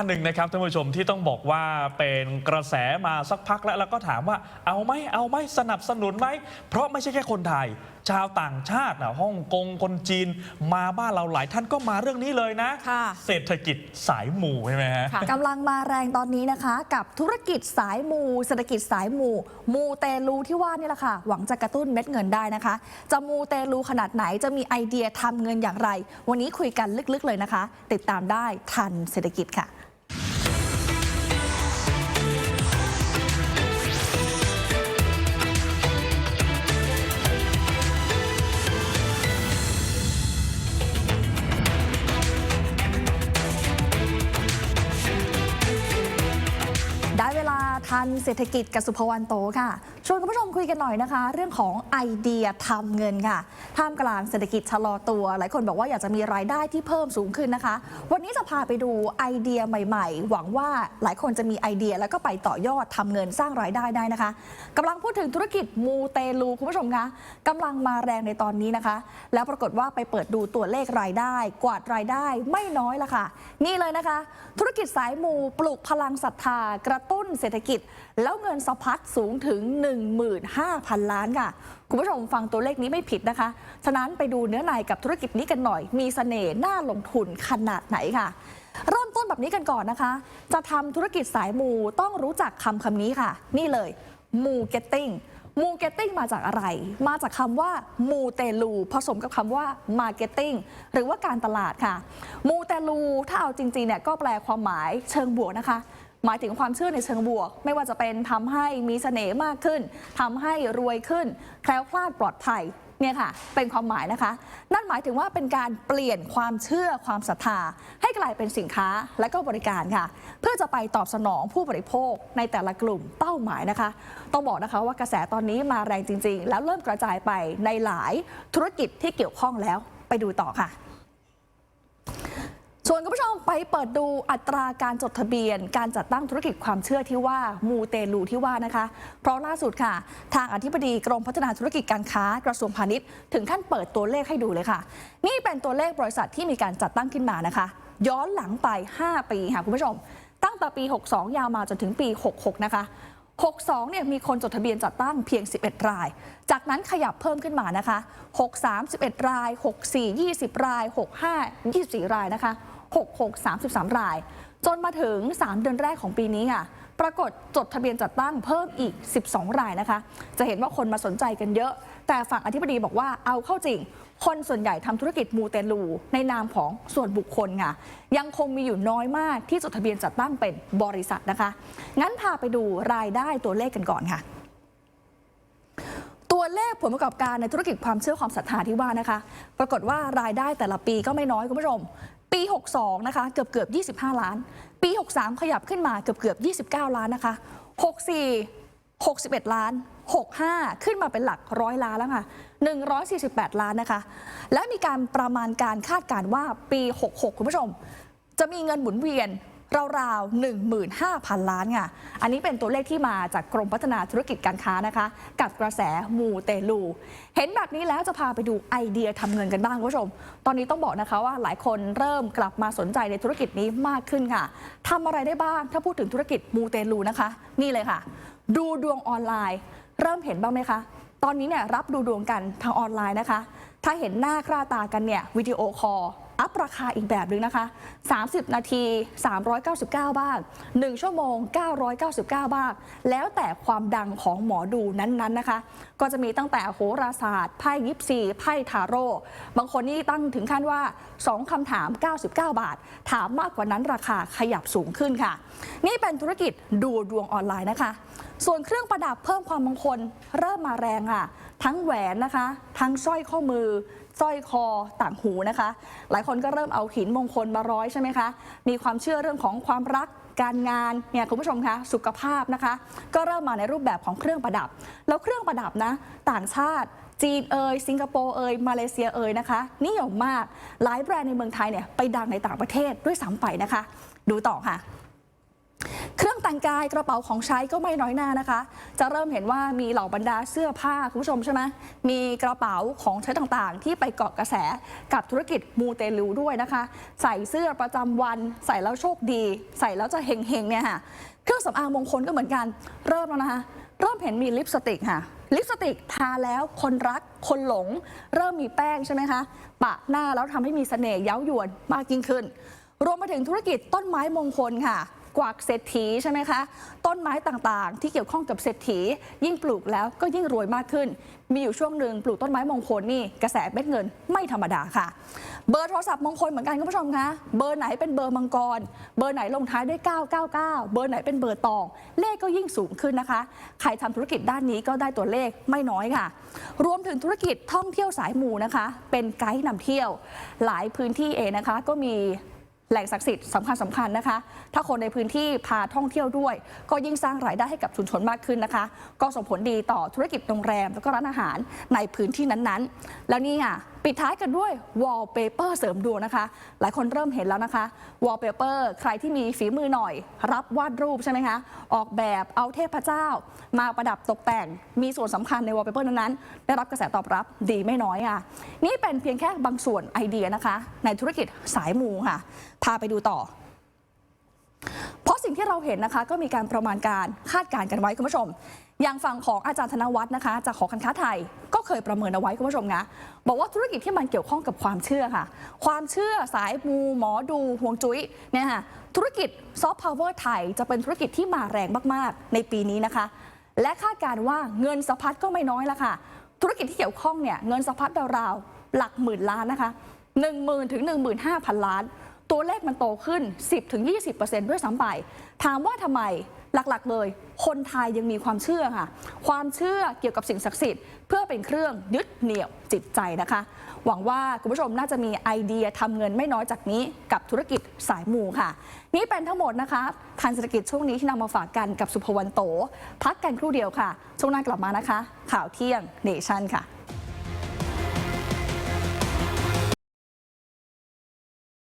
ท่านหนึ่งนะครับท่านผู้ชมที่ต้องบอกว่าเป็นกระแสมาสักพักแล้วแล้วก็ถามว่าเอาไหมเอาไหมสนับสนุนไหมเพราะไม่ใช่แค่คนไทย ชาวต่างชาตินะฮ่องกงคนจีน มาบ้านเราหลายท่านก็มาเรื่องนี้เลยนะ ค่ะ เศรษฐกิจสายหมู่ใช่ไหมฮะค่ะกำลังมาแรงตอนนี้นะคะ กับธุรกิจสายมู เศรษฐกิจสายมู มูเตลูที่ว่านี่แหละค่ะ หวังจะกระตุ้นเม็ดเงินได้นะคะ จะมูเตลูขนาดไหนจะมีไอเดียทำเงินอย่างไร วันนี้คุยกันลึกๆเลยนะคะ ติดตามได้ทันเศรษฐกิจค่ะ เวลาทันเศรษฐกิจกับสุภวรรณโตค่ะ ชวนคุณผู้ชมคุยกันหน่อยนะคะ เรื่องของไอเดียทำเงินค่ะ ท่ามกลางเศรษฐกิจชะลอตัว หลายคนบอกว่าอยากจะมีรายได้ที่เพิ่มสูงขึ้นนะคะ วันนี้จะพาไปดูไอเดียใหม่ ๆ หวังว่าหลายคนจะมีไอเดียแล้วก็ไปต่อยอดทำเงินสร้างรายได้ได้นะคะกำลังพูดถึงธุรกิจมูเตลูคุณผู้ชมคะกำลังมาแรงในตอนนี้นะคะ แล้วปรากฏว่าไปเปิดดูตัวเลขรายได้ กวาดรายได้ไม่น้อยละค่ะ นี่เลยนะคะ ธุรกิจสายมูปลุกพลังศรัทธากระตุ้นเศรษฐกิจแล้วเงินสะพัดสูงถึง 15,000 ล้านค่ะ คุณผู้ชมฟังตัวเลขนี้ไม่ผิดนะคะ ฉะนั้นไปดูเนื้อในกับธุรกิจนี้กันหน่อย มีเสน่ห์น่าลงทุนขนาดไหนค่ะ เริ่มต้นแบบนี้กันก่อนนะคะ จะทำธุรกิจสายมูต้องรู้จักคำคำนี้ค่ะ นี่เลยมูเก็ตติ้งมูเก็ตติ้งมาจากอะไร มาจากคำว่ามูเตลูผสมกับคำว่ามาร์เก็ตติ้งหรือว่าการตลาดค่ะ มูเตลูถ้าเอาจริงๆเนี่ยก็แปลความหมายเชิงบวกนะคะ หมายถึงความเชื่อในเชิงบวก ไม่ว่าจะเป็นทำให้มีเสน่ห์มากขึ้นทำให้รวยขึ้น แคล้วคลาดปลอดภัยเนี่ยค่ะ เป็นความหมายนะคะ นั่นหมายถึงว่าเป็นการเปลี่ยนความเชื่อความศรัทธา ให้กลายเป็นสินค้าและก็บริการค่ะ เพื่อจะไปตอบสนองผู้บริโภคในแต่ละกลุ่มเป้าหมายนะคะ ต้องบอกนะคะว่ากระแสตอนนี้มาแรงจริง ๆ แล้วเริ่มกระจายไปในหลายธุรกิจที่เกี่ยวข้องแล้วไปดูต่อค่ะ ชวนคุณผู้ชมไปเปิดดูอัตราการจดทะเบียน การจัดตั้งธุรกิจความเชื่อที่ว่ามูเตลูที่ว่านะคะ เพราะล่าสุดค่ะ ทางอธิบดีกรมพัฒนาธุรกิจการค้ากระทรวงพาณิชย์ ถึงขั้นเปิดตัวเลขให้ดูเลยค่ะ นี่เป็นตัวเลขบริษัทที่มีการจัดตั้งขึ้นมานะคะ ย้อนหลังไป 5 ปีค่ะคุณผู้ชม ตั้งแต่ปี 62 ยาวมาจนถึงปี 66 นะคะ62 เนี่ยมีคนจดทะเบียนจัดตั้งเพียง 11 ราย จากนั้นขยับเพิ่มขึ้นมานะคะ 63 11 ราย 64 20 ราย 65 24 รายนะคะ 66 33 ราย จนมาถึง 3 เดือนแรกของปีนี้ค่ะปรากฏจดทะเบียนจัดตั้งเพิ่มอีก 12 รายนะคะ จะเห็นว่าคนมาสนใจกันเยอะ แต่ฝั่งอธิบดีบอกว่าเอาเข้าจริง คนส่วนใหญ่ทำธุรกิจมูเตลูในนามของส่วนบุคคลค่ะ ยังคงมีอยู่น้อยมากที่จดทะเบียนจัดตั้งเป็นบริษัทนะคะ งั้นพาไปดูรายได้ตัวเลขกันก่อนค่ะตัวเลขผลประกอบการในธุรกิจความเชื่อความศรัทธาที่ว่านะคะ ปรากฏว่ารายได้แต่ละปีก็ไม่น้อยคุณผู้ชม ปี 62 นะคะ เกือบเกือบ 25 ล้าน ปี 63 ขยับขึ้นมาเกือบเกือบ 29 ล้านนะคะ 64 61 ล้าน 65 ขึ้นมาเป็นหลักร้อยล้านแล้วค่ะ 148 ล้านนะคะ และมีการประมาณการคาดการว่าปี 66 คุณผู้ชม จะมีเงินหมุนเวียน ราวๆ 15,000 ล้านค่ะ อันนี้เป็นตัวเลขที่มาจากกรมพัฒนาธุรกิจการค้านะคะ กับกระแสมูเตลู เห็นแบบนี้แล้วจะพาไปดูไอเดียทำเงินกันบ้างคุณผู้ชม ตอนนี้ต้องบอกนะคะว่าหลายคนเริ่มกลับมาสนใจในธุรกิจนี้มากขึ้นค่ะทำอะไรได้บ้างถ้าพูดถึงธุรกิจมูเตลูนะคะ นี่เลยค่ะ ดูดวงออนไลน์ เริ่มเห็นบ้างไหมคะ ตอนนี้เนี่ยรับดูดวงกันทางออนไลน์นะคะ ถ้าเห็นหน้าค่าตากันเนี่ยวิดีโอคอล อัพราคาอีกแบบหนึ่งนะคะ 30 นาที 399บ้าง1ชั่วโมง 999บ้างแล้วแต่ความดังของหมอดูนั้นๆนะคะ ก็จะมีตั้งแต่โหราศาสตร์ ไพ่ยิปซี ไพ่ทาโร่ บางคนนี่ตั้งถึงขั้นว่า 2คำถาม 99 บาท ถามมากกว่านั้นราคาขยับสูงขึ้นค่ะ นี่เป็นธุรกิจดูดวงออนไลน์นะคะ ส่วนเครื่องประดับเพิ่มความมงคลเริ่มมาแรงอะ ทั้งแหวนนะคะ ทั้งสร้อยข้อมือ สร้อยคอต่างหูนะคะ หลายคนก็เริ่มเอาหินมงคลมาร้อยใช่ไหมคะ มีความเชื่อเรื่องของความรักการงานเนี่ยคุณผู้ชมคะสุขภาพนะคะ ก็เริ่มมาในรูปแบบของเครื่องประดับ แล้วเครื่องประดับนะ ต่างชาติจีนเอยสิงคโปร์เอยมาเลเซียเอยนะคะ นิยมมากหลายแบรนด์ในเมืองไทยเนี่ยไปดังในต่างประเทศด้วยซ้ำไปนะคะ ดูต่อค่ะ แต่งกายกระเป๋าของใช้ก็ไม่น้อยหน้านะคะ จะเริ่มเห็นว่ามีเหล่าบรรดาเสื้อผ้าคุณผู้ชมใช่ไหมมีกระเป๋าของใช้ต่างๆ ที่ไปเกาะกระแสกับธุรกิจมูเตลูด้วยนะคะ ใส่เสื้อประจำวัน ใส่แล้วโชคดี ใส่แล้วจะเฮงๆเนี่ยค่ะเครื่องสำอางมงคลก็เหมือนกัน เริ่มแล้วนะคะเริ่มเห็นมีลิปสติกค่ะลิปสติกทาแล้วคนรักคนหลง เริ่มมีแป้งใช่ไหมคะปะหน้าแล้วทำให้มีเสน่ห์เย้ายวนมากยิ่งขึ้น รวมไปถึงธุรกิจต้นไม้มงคลค่ะ กวักเศรษฐีใช่ไหมคะ ต้นไม้ต่างๆ ที่เกี่ยวข้องกับเศรษฐี ยิ่งปลูกแล้วก็ยิ่งรวยมากขึ้น มีอยู่ช่วงหนึ่งปลูกต้นไม้มงคลนี่กระแสเม็ดเงินไม่ธรรมดาค่ะ เบอร์โทรศัพท์มงคลเหมือนกันคุณผู้ชมคะเบอร์ไหนเป็นเบอร์มังกร เบอร์ไหนลงท้ายด้วย 999 เบอร์ไหนเป็นเบอร์ตอง เลขก็ยิ่งสูงขึ้นนะคะ ใครทำธุรกิจด้านนี้ก็ได้ตัวเลขไม่น้อยค่ะ รวมถึงธุรกิจท่องเที่ยวสายมูนะคะ เป็นไกด์นำเที่ยว หลายพื้นที่เองนะคะก็มี แหล่งศักดิ์สิทธิ์สำคัญสำคัญนะคะ ถ้าคนในพื้นที่พาท่องเที่ยวด้วย ก็ยิ่งสร้างรายได้ให้กับชุมชนมากขึ้นนะคะ ก็ส่งผลดีต่อธุรกิจโรงแรม แล้วก็ร้านอาหารในพื้นที่นั้นๆ แล้วนี่อะปิดท้ายกันด้วย wallpaper เสริมดวงนะคะ หลายคนเริ่มเห็นแล้วนะคะ wallpaper ใครที่มีฝีมือหน่อย รับวาดรูปใช่ไหมคะ ออกแบบเอาเทพเจ้า มาประดับตกแต่ง มีส่วนสำคัญใน wallpaper นั้นๆ ได้รับกระแสตอบรับดีไม่น้อยอะ นี่เป็นเพียงแค่บางส่วนไอเดียนะคะ ในธุรกิจสายมูค่ะพาไปดูต่อ เพราะสิ่งที่เราเห็นนะคะ ก็มีการประมาณการคาดการณ์กันไว้คุณผู้ชม อย่างฝั่งของอาจารย์ธนวัฒน์นะคะจากหอการค้าไทยก็เคยประเมินเอาไว้คุณผู้ชมนะบอกว่าธุรกิจที่มันเกี่ยวข้องกับความเชื่อค่ะ ความเชื่อสายมูหมอดูห่วงจุ้ยเนี่ยค่ะธุรกิจซอฟต์พาวเวอร์ไทยจะเป็นธุรกิจที่มาแรงมากๆ ในปีนี้นะคะ และคาดการณ์ว่าเงินสะพัดก็ไม่น้อยละค่ะ ธุรกิจที่เกี่ยวข้องเนี่ยเงินสะพัดราวๆหลักหมื่นล้านนะคะ 1 0,000ถึง15,000 ล้าน ตัวเลขมันโตขึ้น 10-20%ด้วยซ้ำไป ถามว่าทำไมหลักๆ เลย คนไทยยังมีความเชื่อค่ะ ความเชื่อเกี่ยวกับสิ่งศักดิ์สิทธิ์เพื่อเป็นเครื่องยึดเหนี่ยวจิตใจนะคะ หวังว่าคุณผู้ชมน่าจะมีไอเดียทำเงินไม่น้อยจากนี้กับธุรกิจสายมูค่ะ นี่เป็นทั้งหมดนะคะทันเศรษฐกิจช่วงนี้ที่นำมาฝากกันกับสุภวรรณโต พักกันครู่เดียวค่ะ ช่วงหน้ากลับมานะคะ ข่าวเที่ยงเนชั่นค่ะ